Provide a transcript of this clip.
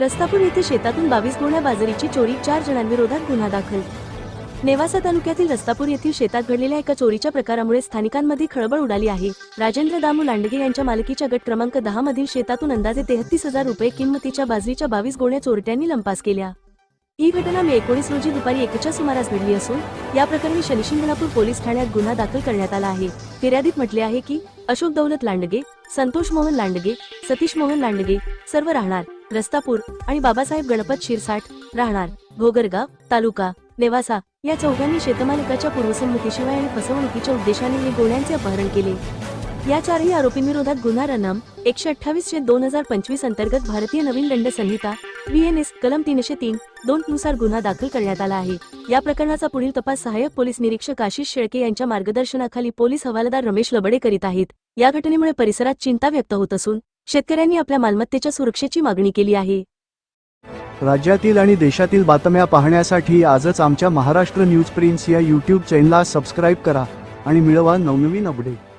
रस्तापूर येथे शेतातून बावीस गुण्या बाजरीची चोरी चार जणांविरोधात गुन्हा दाखल. नेवासा तालुक्यातील रस्तापूर येथील शेतात घडलेल्या एका चोरीच्या प्रकारामुळे स्थानिकांमध्ये खळबळ उडाली आहे. राजेंद्र दामू लांडगे यांच्या मालकीच्या गट क्रमांक दहा मधील शेतातून अंदाजे तेहतीस हजार रुपये किंमतीच्या बाजरीच्या बावीस गोण्या चोरट्यांनी लंपास केल्या. ही घटना मे एकोणीस रोजी दुपारी एकच्या सुमारास घडली असून या प्रकरणी शनिशिंगणापूर पोलीस ठाण्यात गुन्हा दाखल करण्यात आला आहे. फिर्यादीत म्हटले आहे की अशोक दौलत लांडगे संतोष मोहन लांडगे सतीश मोहन लांडगे सर्व राहणार. रस्तापूर आणि बाबासाहेब गणपत शिरसाठ राहणार भोगरगाव तालुका नेवासा या चौघांनी शेतमालकाच्या पूर्वसंमतीशिवाय आणि फसवणुकीच्या उद्देशाने हे गोळ्यांचे अपहरण केले. या चारही आरोपींविरोधात गुन्हा रनम एकशे अठ्ठावीसशे दोन हजार पंचवीस अंतर्गत भारतीय नवीन दंड संहिता व्हीएनएस कलम तीनशे तीन दोन नुसार गुन्हा दाखल करण्यात आला आहे. या प्रकरणाचा पुढील तपास सहाय्यक पोलीस निरीक्षक आशिष शेळके यांच्या मार्गदर्शनाखाली पोलीस हवालदार रमेश लबडे करीत आहेत. या घटनेमुळे परिसरात चिंता व्यक्त होत असून शेतकऱ्यांनी आपल्या मालमत्तेच्या सुरक्षेची मागणी केली आहे. राज्यातील आणि देशातील बातम्या पाहण्यासाठी आजच आमच्या महाराष्ट्र न्यूज प्रिन्स या यूट्यूब चॅनलला सबस्क्राईब करा आणि मिळवा नवनवीन अपडेट